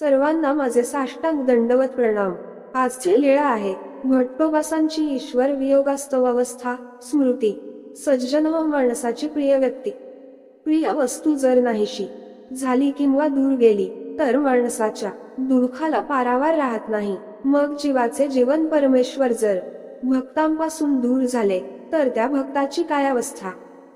सर्वांना माझे साष्टांग दंडवत प्रणाम. आजची लीळा आहे. भट्टोबासांची ईश्वर वियोगास्तव अवस्था स्मृती. सज्जन व माणसाची प्रिय व्यक्ती. प्रिय वस्तू जर नाहीशी झाली किंवा दूर गेली तर माणसाच्या दुःखाला पारावार राहत नाही. मग जीवाचे जीवन परमेश्वर जर भक्तांपासून दूर झाले तर त्या भक्ताची काय अवस्था?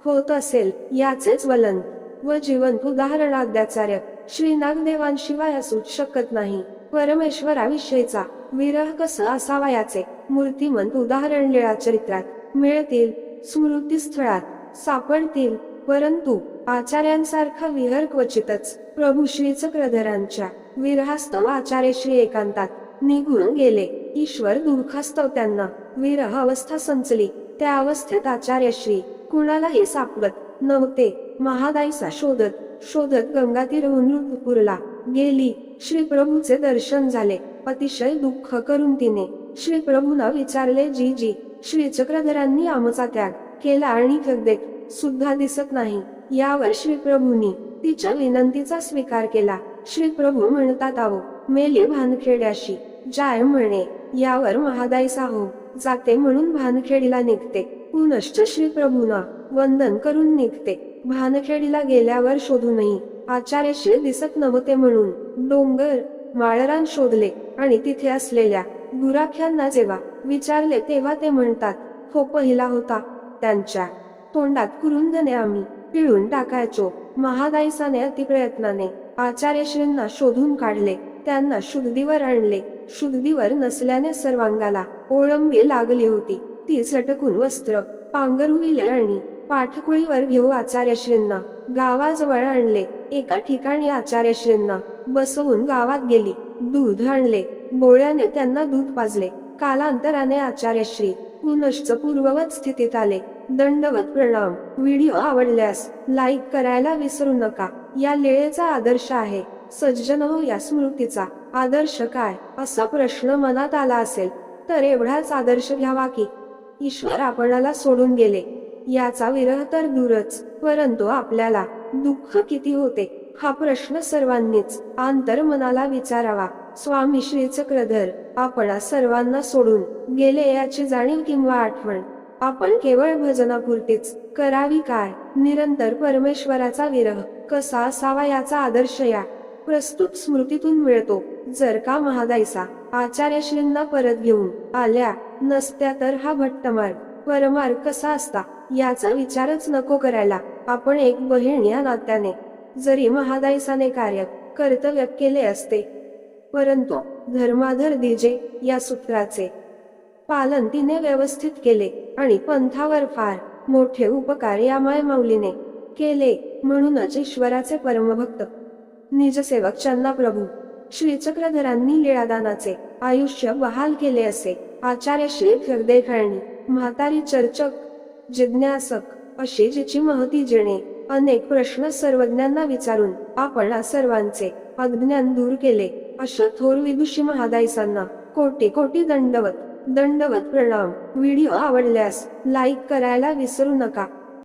होत असेल याचेच वलन. व जिवंत उदाहरणाद्याचार्य श्री नागदेवांशिवाय असूच शकत नाही. परमेश्वराविषयीचा विरह कसा असावा याचे मूर्तिमंत उदाहरण लीळा चरित्रात मिळतील. स्मृतीस्थळात सापडतील. परंतु आचार्यांसारखा विहर क्वचितच प्रभू श्री चक्रधरांच्या विरहास्तव आचार्य श्री एकांतात निघून गेले. ईश्वर दुःखास्तव त्यांना विरह अवस्था संचली. त्या अवस्थेत आचार्य श्री कुणालाही सापडत नव्हते. महादाईसा शोधत शोधत गंगातीरहून रुद्रपूरला गेली. श्री प्रभूचे दर्शन झाले. अतिशय दुःख करून तिने श्रीप्रभूंना विचारले जी जी श्री चक्रधरांनी आमचा त्याग केला आणि जगदेत सुद्धा दिसत नाही. यावर श्री प्रभूंनी तिच्या विनंतीचा स्वीकार केला. श्री प्रभू म्हणतात आहो मेली भानखेड्याशी. जाय म्हणे यावर महादाईसा हो. जाते म्हणून भानखेडीला निघते. पुनश्च श्रीप्रभूला वंदन करून निघते. भानखेडीला गेल्यावर शोधूनही आचार्यश्री दिसत नव्हते म्हणून डोंगर माळरान शोधले आणि तिथे असलेल्या गुराख्यांना जेव्हा विचारले तेव्हा ते म्हणतात हो पहिला होता त्यांच्या तोंडात कुरुंदने आम्ही पिळून टाकायचो. महादायसाने अतिप्रयत्नाने आचार्यश्रींना शोधून काढले त्यांना शुद्धीवर आणले. शुद्धीवर नसल्याने सर्वांगाला ओळंबी लागली होती. ती सटकून वस्त्र पांघरुविले आणि पाठकुळीवर घेऊ आचार्यश्रींना गावाजवळ आणले. एका ठिकाणी आचार्यश्रींना बसवून गावात गेली. दूध आणले. बोळ्याने त्यांना दूध पाजले. कालांतराने आचार्यश्री पुनश्च पूर्ववत स्थितीत आले. दंडवत प्रणाम. व्हिडिओ आवडल्यास लाईक करायला विसरू नका. या लेळेचा आदर्श आहे. सज्जन हो या स्मृतीचा. आदर्श काय? असा प्रश्न मनात आला असेल. तर एवढाच आदर्श घ्यावा की ईश्वर आपणाला सोडून गेले. याचा विरह तर दूरच परंतु आपल्याला दुःख किती होते हा प्रश्न सर्वांनीच आंतर मनाला विचारावा. स्वामी श्री चक्रधर सर्वांना सोडून गेले याची जाणीव किंवा आठवण? आपण केवळ भजनापुरतीच करावी काय? निरंतर परमेश्वराचा विरह कसा असावा याचा आदर्श या. प्रस्तुत स्मृतीतून मिळतो. जर का महादाईसा आचार्यश्रींना परत घेऊन आल्या नसत्या तर हा भट्टमार्ग. परमार्ग कसा असता? याचा विचारच नको करायला. आपण एक बहीण या नात्याने. जरी महादायसाने कार्य कर्तव्य केले असते. परंतु धर्माधर दिजे या सूत्राचे. पालन तिने व्यवस्थित केले आणि पंथावर फार मोठे उपकार या मायमाऊलीने केले म्हणूनच ईश्वराचे परमभक्त. निजसेवक चन्ना प्रभू श्रीचक्रधरांनी लीळादानाचे आयुष्य बहाल केले असे. आचार्य श्री खरदेखाळणी म्हातारी चर्चक जिज्ञासक अशी जिची महती जिणे अनेक प्रश्न सर्वज्ञांना विचारून आपण सर्वांचे अज्ञान दूर केले अशा थोर विदुषी महादायसांना कोटी कोटी दंडवत दंडवत प्रणाम. व्हिडिओ आवडल्यास लाईक करायला विसरू नका.